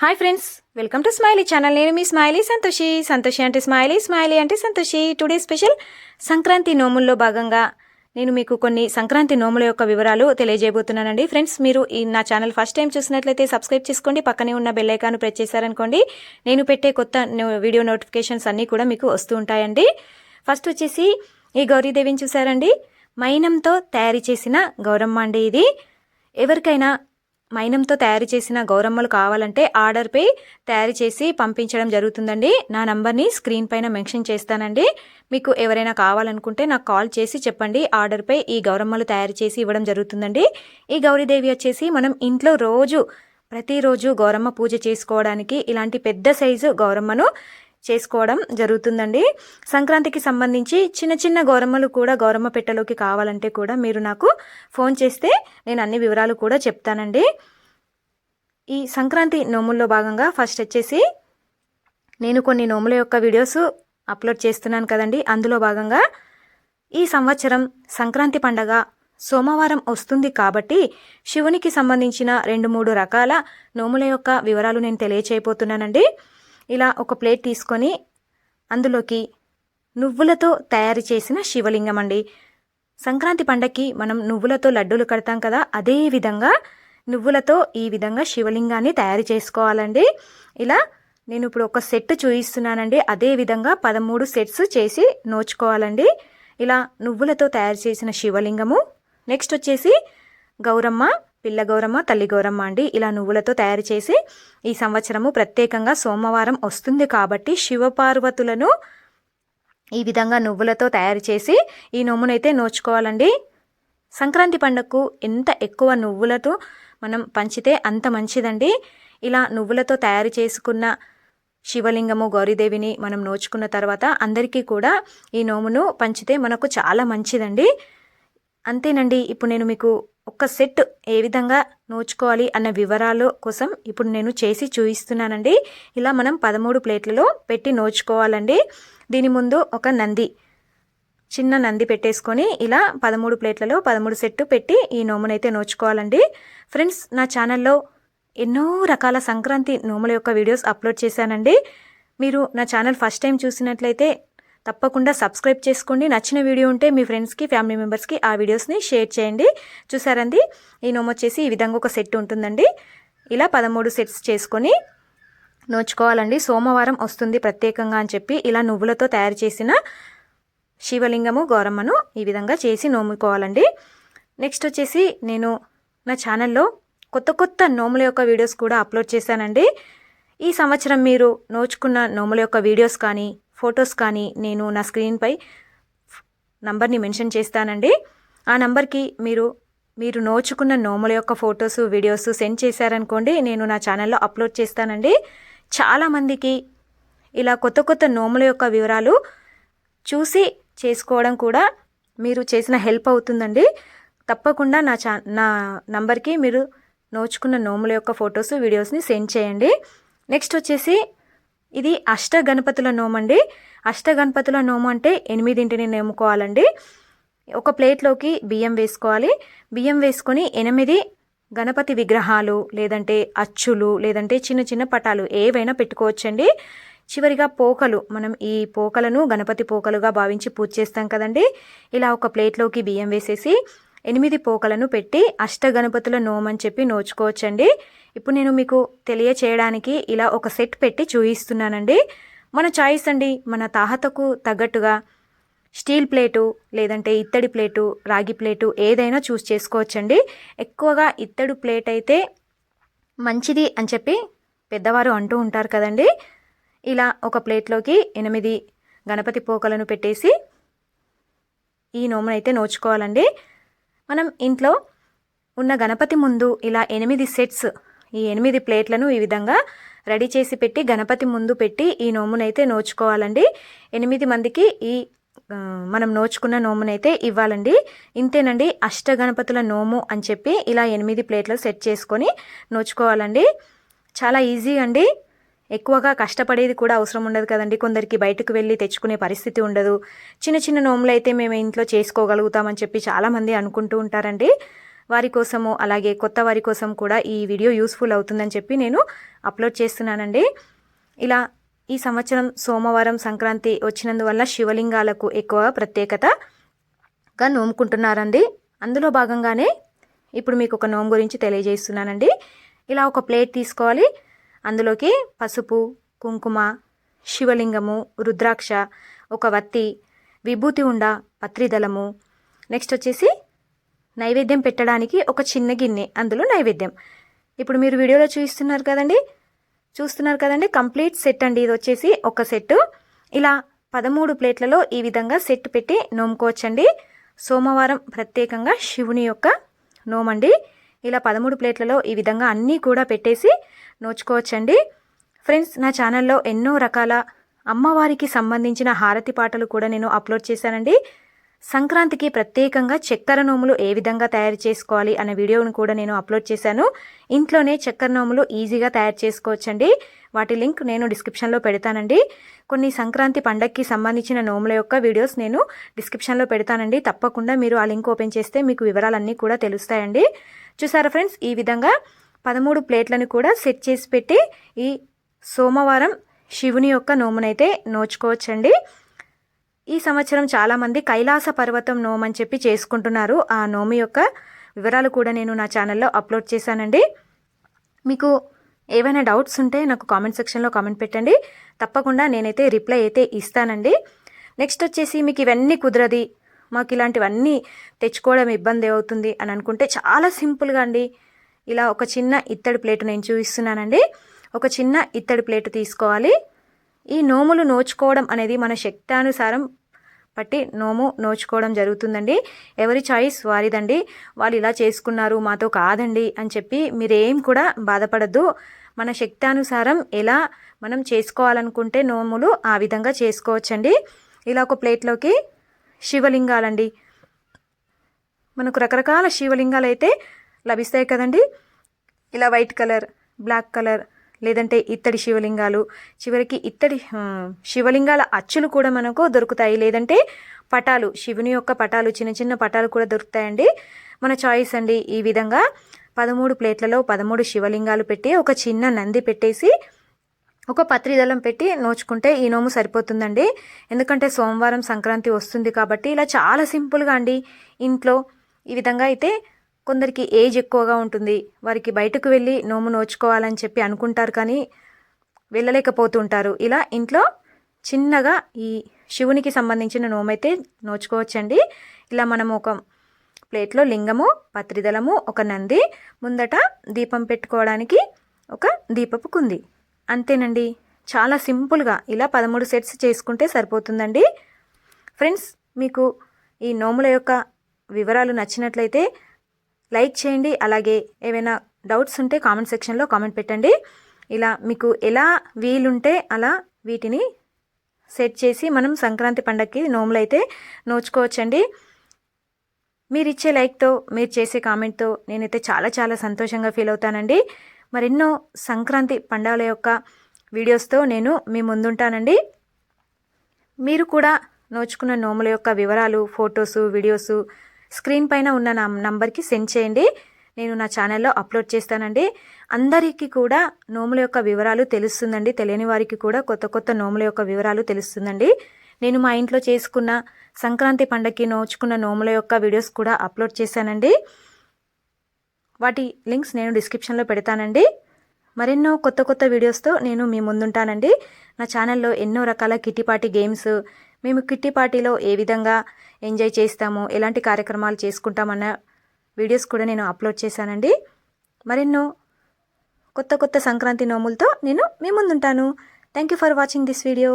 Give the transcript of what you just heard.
Hi friends welcome to smiley channel నేను మీ smiley Santoshi. Santoshi అంటే స్మైలీ స్మైలీ అంటే సంతోషి. టుడే స్పెషల్ సంక్రాంతి నోముల్లో భాగంగా నేను మీకు కొన్ని సంక్రాంతి నోముల యొక్క వివరాలు తెలియజేయబోతున్నానండి. ఫ్రెండ్స్ మీరు ఈ నా ఛానల్ ఫస్ట్ టైం చూసినట్లయితే సబ్స్క్రైబ్ చేసుకోండి. పక్కనే ఉన్న బెల్ ఐకాన్ ప్రెస్ చేశారనుకోండి. నేను పెట్టే కొత్త వీడియో నోటిఫికేషన్స్ అన్నీ కూడా మీకు వస్తూ ఉంటాయండి. ఫస్ట్ వచ్చేసి ఈ గౌరీదేవిని చూసారండి మైనంతో తయారు చేసిన గౌరమ్మ అండి ఇది. ఎవరికైనా మైనంతో తయారు చేసిన గౌరమ్మలు కావాలంటే ఆర్డర్పై తయారు చేసి పంపించడం జరుగుతుందండి. నా నంబర్ని స్క్రీన్ పైన మెన్షన్ చేస్తానండి. మీకు ఎవరైనా కావాలనుకుంటే నాకు కాల్ చేసి చెప్పండి. ఆర్డర్పై ఈ గౌరమ్మలు తయారు చేసి ఇవ్వడం జరుగుతుందండి. ఈ గౌరీదేవి వచ్చేసి మనం ఇంట్లో రోజు ప్రతిరోజు గౌరమ్మ పూజ చేసుకోవడానికి ఇలాంటి పెద్ద సైజు గౌరమ్మను చేసుకోవడం జరుగుతుందండి. సంక్రాంతికి సంబంధించి చిన్న చిన్న గౌరమ్మలు కూడా గౌరమ్మ పెట్టెలోకి కావాలంటే కూడా మీరు నాకు ఫోన్ చేస్తే నేను అన్ని వివరాలు కూడా చెప్తానండి. ఈ సంక్రాంతి నోముల్లో భాగంగా ఫస్ట్ వచ్చేసి నేను కొన్ని నోముల యొక్క వీడియోస్ అప్లోడ్ చేస్తున్నాను కదండి. అందులో భాగంగా ఈ సంవత్సరం సంక్రాంతి పండగ సోమవారం వస్తుంది కాబట్టి శివునికి సంబంధించిన రెండు మూడు రకాల నోముల యొక్క వివరాలు నేను తెలియచేయబోతున్నానండి. ఇలా ఒక ప్లేట్ తీసుకొని అందులోకి నువ్వులతో తయారు చేసిన శివలింగం అండి. సంక్రాంతి పండగకి మనం నువ్వులతో లడ్డూలు కడతాం కదా అదే విధంగా నువ్వులతో ఈ విధంగా శివలింగాన్ని తయారు చేసుకోవాలండి. ఇలా నేను ఇప్పుడు ఒక సెట్ చూపిస్తున్నానండి అదే విధంగా పదమూడు సెట్స్ చేసి నోచుకోవాలండి. ఇలా నువ్వులతో తయారు చేసిన శివలింగము. నెక్స్ట్ వచ్చేసి గౌరమ్మ పిల్ల గౌరమ్మ తల్లి గౌరమ్మ అండి. ఇలా నువ్వులతో తయారు చేసి ఈ సంవత్సరము ప్రత్యేకంగా సోమవారం వస్తుంది కాబట్టి శివపార్వతులను ఈ విధంగా నువ్వులతో తయారు చేసి ఈ నోమునైతే నోచుకోవాలండి. సంక్రాంతి పండుగకు ఎంత ఎక్కువ నువ్వులతో మనం పంచితే అంత మంచిదండి. ఇలా నువ్వులతో తయారు చేసుకున్న శివలింగము గౌరీదేవిని మనం నోచుకున్న తర్వాత అందరికీ కూడా ఈ నోమును పంచితే మనకు చాలా మంచిదండి. అంతేనండి. ఇప్పుడు నేను మీకు ఒక సెట్ ఏ విధంగా నోచుకోవాలి అన్న వివరాలు కోసం ఇప్పుడు నేను చేసి చూపిస్తున్నానండి. ఇలా మనం పదమూడు ప్లేట్లలో పెట్టి నోచుకోవాలండి. దీని ముందు ఒక నంది చిన్న నంది పెట్టేసుకొని ఇలా పదమూడు ప్లేట్లలో పదమూడు సెట్టు పెట్టి ఈ నోమునైతే నోచుకోవాలండి. ఫ్రెండ్స్ నా ఛానల్లో ఎన్నో రకాల సంక్రాంతి నోముల యొక్క వీడియోస్ అప్లోడ్ చేశానండి. మీరు నా ఛానల్ ఫస్ట్ టైం చూసినట్లయితే తప్పకుండా సబ్స్క్రైబ్ చేసుకోండి. నచ్చిన వీడియో ఉంటే మీ ఫ్రెండ్స్కి ఫ్యామిలీ మెంబర్స్కి ఆ వీడియోస్ని షేర్ చేయండి. చూసారండి? ఈ నోమ్ వచ్చేసి ఈ విధంగా ఒక సెట్ ఉంటుందండి. ఇలా పదమూడు సెట్స్ చేసుకొని నోచుకోవాలండి. సోమవారం వస్తుంది ప్రత్యేకంగా అని చెప్పి ఇలా నువ్వులతో తయారు చేసిన శివలింగము గౌరమ్మను ఈ విధంగా చేసి నోముకోవాలండి. నెక్స్ట్ వచ్చేసి నేను నా ఛానల్లో కొత్త కొత్త నోముల యొక్క వీడియోస్ కూడా అప్లోడ్ చేశానండి. ఈ సంవత్సరం మీరు నోచుకున్న నోముల యొక్క వీడియోస్ కానీ ఫొటోస్ కానీ నేను నా స్క్రీన్పై నంబర్ని మెన్షన్ చేస్తానండి. ఆ నంబర్కి మీరు మీరు నోచుకున్న నోముల యొక్క ఫొటోస్ వీడియోస్ సెండ్ చేశారనుకోండి నేను నా ఛానల్లో అప్లోడ్ చేస్తానండి. చాలామందికి ఇలా కొత్త కొత్త నోముల యొక్క వివరాలు చూసి చేసుకోవడం కూడా మీరు చేసిన హెల్ప్ అవుతుందండి. తప్పకుండా నా చా నా నంబర్కి మీరు నోచుకున్న నోముల యొక్క ఫొటోస్ వీడియోస్ని సెండ్ చేయండి. నెక్స్ట్ వచ్చేసి ఇది అష్ట గణపతుల అష్టగణపతుల అష్ట గణపతుల నోము అంటే ఎనిమిదింటిని నేముకోవాలండి. ఒక ప్లేట్లోకి బియ్యం వేసుకోవాలి. బియ్యం వేసుకొని ఎనిమిది గణపతి విగ్రహాలు లేదంటే అచ్చులు లేదంటే చిన్న చిన్న పటాలు ఏవైనా పెట్టుకోవచ్చండి. చివరిగా పోకలు. మనం ఈ పోకలను గణపతి పోకలుగా భావించి పూజ చేస్తాం కదండి. ఇలా ఒక ప్లేట్లోకి బియ్యం వేసేసి ఎనిమిది పోకలను పెట్టి అష్టగణపతుల నోమని చెప్పి నోచుకోవచ్చండి. ఇప్పుడు నేను మీకు తెలియచేయడానికి ఇలా ఒక సెట్ పెట్టి చూపిస్తున్నానండి మన చాయిస్ అండి మన తాహతకు తగ్గట్టుగా స్టీల్ ప్లేటు లేదంటే ఇత్తడి ప్లేటు రాగి ప్లేటు ఏదైనా చూస్ చేసుకోవచ్చండి. ఎక్కువగా ఇత్తడి ప్లేట్ అయితే మంచిది అని చెప్పి పెద్దవారు అంటూ ఉంటారు కదండి. ఇలా ఒక ప్లేట్లోకి ఎనిమిది గణపతి పోకలను పెట్టేసి ఈ నోమునైతే నోచుకోవాలండి. మనం ఇంట్లో ఉన్న గణపతి ముందు ఇలా ఎనిమిది సెట్స్ ఈ ఎనిమిది ప్లేట్లను ఈ విధంగా రెడీ చేసి పెట్టి గణపతి ముందు పెట్టి ఈ నోమునైతే నోచుకోవాలండి. ఎనిమిది మందికి ఈ మనం నోచుకున్న నోమునైతే ఇవ్వాలండి. ఇంతేనండి అష్ట గణపతుల నోము అని చెప్పి ఇలా ఎనిమిది ప్లేట్లు సెట్ చేసుకొని నోచుకోవాలండి. చాలా ఈజీ అండి. ఎక్కువగా కష్టపడేది కూడా అవసరం ఉండదు కదండి. కొందరికి బయటకు వెళ్ళి తెచ్చుకునే పరిస్థితి ఉండదు. చిన్న చిన్న నోములు అయితే మేము ఇంట్లో చేసుకోగలుగుతామని చెప్పి చాలామంది అనుకుంటూ ఉంటారండి. వారి కోసము అలాగే కొత్త వారి కోసం కూడా ఈ వీడియో యూస్ఫుల్ అవుతుందని చెప్పి నేను అప్లోడ్ చేస్తున్నానండి. ఇలా ఈ సంవత్సరం సోమవారం సంక్రాంతి వచ్చినందువల్ల శివలింగాలకు ఎక్కువ ప్రత్యేకతగా నోముకుంటున్నారండి. అందులో భాగంగానే ఇప్పుడు మీకు ఒక నోము గురించి తెలియజేస్తున్నానండి. ఇలా ఒక ప్లేట్ తీసుకోవాలి. అందులోకి పసుపు కుంకుమ శివలింగము రుద్రాక్ష ఒక వత్తి విభూతి ఉండ పత్రిదళము నెక్స్ట్ వచ్చేసి నైవేద్యం పెట్టడానికి ఒక చిన్న గిన్నె అందులో నైవేద్యం. ఇప్పుడు మీరు వీడియోలో చూస్తున్నారు కదండి? చూస్తున్నారు కదండి? కంప్లీట్ సెట్ అండి. ఇది వచ్చేసి ఒక సెట్ ఇలా పదమూడు ప్లేట్లలో ఈ విధంగా సెట్ పెట్టి నోముకోవచ్చండి. సోమవారం ప్రత్యేకంగా శివుని యొక్క నోమండి. ఇలా పదమూడు ప్లేట్లలో ఈ విధంగా అన్నీ కూడా పెట్టేసి నోచుకోవచ్చండి. ఫ్రెండ్స్ నా ఛానల్లో ఎన్నో రకాల అమ్మవారికి సంబంధించిన హారతి పాటలు కూడా నేను అప్లోడ్ చేశానండి. సంక్రాంతికి ప్రత్యేకంగా చక్కెర నోములు ఏ విధంగా తయారు చేసుకోవాలి అనే వీడియోను కూడా నేను అప్లోడ్ చేశాను. ఇంట్లోనే చక్కెర నోములు ఈజీగా తయారు చేసుకోవచ్చండి. వాటి లింక్ నేను డిస్క్రిప్షన్లో పెడతానండి. కొన్ని సంక్రాంతి పండగకి సంబంధించిన నోముల యొక్క వీడియోస్ నేను డిస్క్రిప్షన్లో పెడతానండి. తప్పకుండా మీరు ఆ లింక్ ఓపెన్ చేస్తే మీకు వివరాలన్నీ కూడా తెలుస్తాయండి. చూసారా ఫ్రెండ్స్? ఈ విధంగా పదమూడు ప్లేట్లను కూడా సెట్ చేసి పెట్టి ఈ సోమవారం శివుని యొక్క నోమునైతే నోచుకోవచ్చండి. ఈ సంవత్సరం చాలామంది కైలాస పర్వతం నోమ్ అని చెప్పి చేసుకుంటున్నారు. ఆ నోము యొక్క వివరాలు కూడా నేను నా ఛానల్లో అప్లోడ్ చేశానండి. మీకు ఏవైనా డౌట్స్ ఉంటే నాకు కామెంట్ సెక్షన్లో కామెంట్ పెట్టండి. తప్పకుండా నేనైతే రిప్లై అయితే ఇస్తానండి. నెక్స్ట్ వచ్చేసి మీకు ఇవన్నీ కుదరది. మాకు ఇలాంటివన్నీ తెచ్చుకోవడం ఇబ్బంది అవుతుంది అని అనుకుంటే చాలా సింపుల్గా అండి. ఇలా ఒక చిన్న ఇత్తడి ప్లేట్ నేను చూపిస్తున్నానండి. ఒక చిన్న ఇత్తడి ప్లేట్ తీసుకోవాలి. ఈ నోములు నోచుకోవడం అనేది మన శక్తానుసారం బట్టి నోము నోచుకోవడం జరుగుతుందండి. ఎవరి చాయిస్ వారిదండి. వాళ్ళు ఇలా చేసుకున్నారు మాతో కాదండి అని చెప్పి మీరేం కూడా బాధపడద్దు. మన శక్తానుసారం ఎలా మనం చేసుకోవాలనుకుంటే నోములు ఆ విధంగా చేసుకోవచ్చండి. ఇలా ఒక ప్లేట్లోకి శివలింగాలండి. మనకు రకరకాల శివలింగాలు అయితే లభిస్తాయి కదండి. ఇలా వైట్ కలర్ బ్లాక్ కలర్ లేదంటే ఇత్తడి శివలింగాలు. చివరికి ఇత్తడి శివలింగాల అచ్చులు కూడా మనకు దొరుకుతాయి. లేదంటే పటాలు శివుని యొక్క పటాలు చిన్న చిన్న పటాలు కూడా దొరుకుతాయండి. మన చాయిస్ అండి ఈ విధంగా పదమూడు ప్లేట్లలో పదమూడు శివలింగాలు పెట్టి ఒక చిన్న నంది పెట్టేసి ఒక పత్రిదళం పెట్టి నోచుకుంటే ఈ నోము సరిపోతుందండి. ఎందుకంటే సోమవారం సంక్రాంతి వస్తుంది కాబట్టి ఇలా చాలా సింపుల్గా అండి. ఇంట్లో ఈ విధంగా అయితే కొందరికి ఏజ్ ఎక్కువగా ఉంటుంది. వారికి బయటకు వెళ్ళి నోము నోచుకోవాలని చెప్పి అనుకుంటారు కానీ వెళ్ళలేకపోతుంటారు ఇలా ఇంట్లో చిన్నగా ఈ శివునికి సంబంధించిన నోమైతే నోచుకోవచ్చండి. ఇలా మనము ఒక ప్లేట్లో లింగము పత్రిదళము ఒక నంది ముందట దీపం పెట్టుకోవడానికి ఒక దీపపు కుంది. అంతేనండి. చాలా సింపుల్గా ఇలా పదమూడు సెట్స్ చేసుకుంటే సరిపోతుందండి. ఫ్రెండ్స్ మీకు ఈ నోముల యొక్క వివరాలు నచ్చినట్లయితే లైక్ చేయండి. అలాగే ఏవైనా డౌట్స్ ఉంటే కామెంట్ సెక్షన్లో కామెంట్ పెట్టండి. ఇలా మీకు ఎలా వీలుంటే అలా వీటిని సెట్ చేసి మనం సంక్రాంతి పండగకి నోములు అయితే నోచుకోవచ్చండి. మీరు ఇచ్చే లైక్తో మీరు చేసే కామెంట్తో నేనైతే చాలా చాలా సంతోషంగా ఫీల్ అవుతానండి. మరెన్నో సంక్రాంతి పండుగల యొక్క వీడియోస్తో నేను మీ ముందుంటానండి. మీరు కూడా నోచుకున్న నోముల యొక్క వివరాలు ఫొటోసు వీడియోసు స్క్రీన్ పైన ఉన్న నా నంబర్కి సెండ్ చేయండి. నేను నా ఛానల్లో అప్లోడ్ చేస్తానండి. అందరికీ కూడా నోముల యొక్క వివరాలు తెలుస్తుందండి. తెలియని వారికి కూడా కొత్త కొత్త నోముల యొక్క వివరాలు తెలుస్తుందండి. నేను మా ఇంట్లో చేసుకున్న సంక్రాంతి పండగకి నోచుకున్న నోముల యొక్క వీడియోస్ కూడా అప్లోడ్ చేశానండి. వాటి లింక్స్ నేను డిస్క్రిప్షన్లో పెడతానండి. మరెన్నో కొత్త కొత్త వీడియోస్తో నేను మీ ముందుంటానండి. నా ఛానల్లో ఎన్నో రకాల కిట్టిపాటి గేమ్స్ మేము కిట్టి పార్టీలో ఏ విధంగా ఎంజాయ్ చేస్తాము ఎలాంటి కార్యక్రమాలు చేసుకుంటామన్న వీడియోస్ కూడా నేను అప్లోడ్ చేశానండి. మరెన్నో కొత్త కొత్త సంక్రాంతి నోములతో నేను మీ ముందుంటాను. Thank you for watching this video